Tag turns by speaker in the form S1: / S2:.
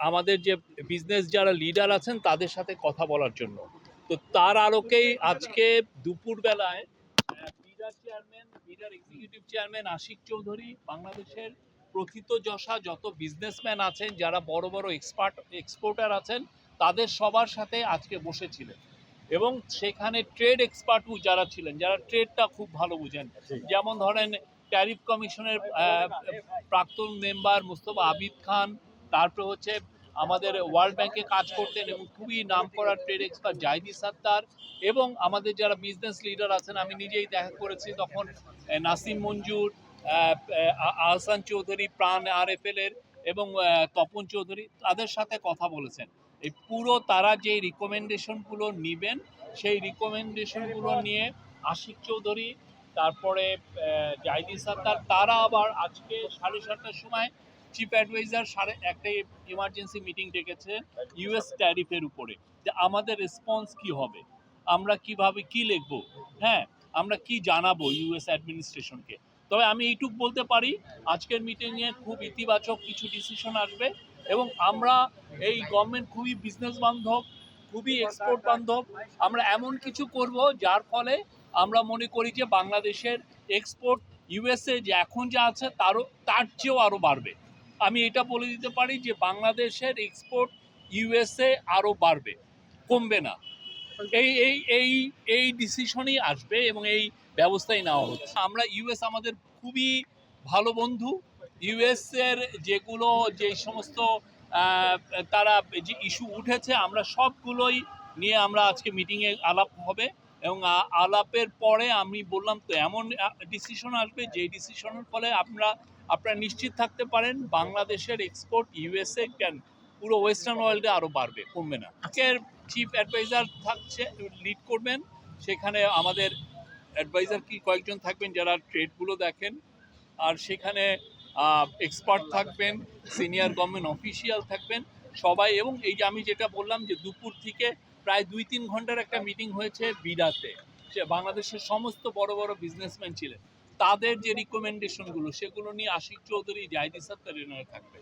S1: আমাদের যে বিজনেস যারা লিডার আছেন, তাদের সাথে কথা বলার জন্য। তো তার আলোকেই আজকে দুপুরবেলায় বিডার চেয়ারম্যান বিডার এক্সিকিউটিভ চেয়ারম্যান আশিক চৌধুরী, বাংলাদেশের প্রথিত যশা, যত বিজনেসম্যান আছেন, যারা বড় বড় এক্সপার্ট এক্সপোর্টার আছেন, তাদের সবার সাথে আজকে বসেছিলেন। এবং সেখানে ট্রেড এক্সপার্টও যারা ছিলেন, যারা ট্রেডটা খুব ভালো বুঝেন। যেমন ধরেন ট্যারিফ কমিশনের প্রাক্তন মেম্বার মুস্তফা আবিদ খান তারপরে হচ্ছে আমাদের ওয়ার্ল্ড ব্যাংকে কাজ করতেন এবং খুবই নাম নামকরা ট্রেড এক্সপার্ট জাহিদি সাত্তার এবং আমাদের যারা বিজনেস লিডার আছেন আমি নিজেই দেখা করেছি তখন নাসিম মঞ্জুর আহ, আহ, আহসান চৌধুরী প্রাণ আর এর এবং তপন চৌধুরী তাদের সাথে কথা বলেছেন। এই পুরো তারা যে রিকমেন্ডেশনগুলো নেবেন সেই রিকমেন্ডেশনগুলো নিয়ে আশিক চৌধুরী তারপরে জাহিদি সাত্তার তারা আবার আজকে সাড়ে সাতটার সময় চিফ অ্যাডভাইজার সাড়ে একটা ইমার্জেন্সি মিটিং ডেকেছে ইউএস ট্যারিফের উপরে যে আমাদের রেসপন্স কি হবে? আমরা কীভাবে কি লিখব? হ্যাঁ আমরা কি জানাব ইউএস অ্যাডমিনিস্ট্রেশনকে তবে আমি এইটুক বলতে পারি, আজকের মিটিংয়ে খুব ইতিবাচক কিছু ডিসিশন আসবে এবং আমরা এই গভর্নমেন্ট খুবই বিজনেস বান্ধব, খুবই এক্সপোর্ট বান্ধব, আমরা এমন কিছু করব যার ফলে আমরা মনে করি যে বাংলাদেশের এক্সপোর্ট ইউএসএ যে এখন যা আছে তারও, তার চেয়েও আরও বাড়বে। আমি এটা বলে দিতে পারি যে বাংলাদেশের এক্সপোর্ট ইউএসএ আরও বাড়বে, কমবে না। এই এই এই এই ডিসিশনই আসবে এবং এই ব্যবস্থাই নেওয়া হচ্ছে। আমরা ইউএস আমাদের খুবই ভালো বন্ধু। ইউএস এর যেগুলো, যে সমস্ত তারা যে ইস্যু উঠেছে, আমরা সবগুলোই নিয়ে আমরা আজকে মিটিংয়ে আলাপ হবে। এবং আলাপের পরে আমি বললাম তো এমন ডিসিশন আসবে যে ডিসিশনের ফলে আপনারা আপনারা নিশ্চিত থাকতে পারেন বাংলাদেশের এক্সপোর্ট ইউএসএ ক্যান পুরো ওয়েস্টার্ন ওয়ার্ল্ডে আরও বাড়বে কমবে না। আজকের চিফ অ্যাডভাইজার থাকছে লিড করবেন সেখানে আমাদের অ্যাডভাইজার কি কয়েকজন থাকবেন যারা ট্রেডগুলো দেখেন আর সেখানে এক্সপার্ট থাকবেন সিনিয়র গভর্নমেন্ট অফিসিয়াল থাকবেন সবাই এবং এই যে আমি যেটা বললাম যে দুপুর থেকে প্রায় দুই তিন ঘণ্টার একটা মিটিং হয়েছে বিডাতে সে বাংলাদেশের সমস্ত বড় বড় বিজনেসম্যান ছিলেন। তাদের যে রিকমেন্ডেশনগুলো সেগুলো নিয়ে আশিক চৌধুরী, জাহিদি সাত্তার থাকবে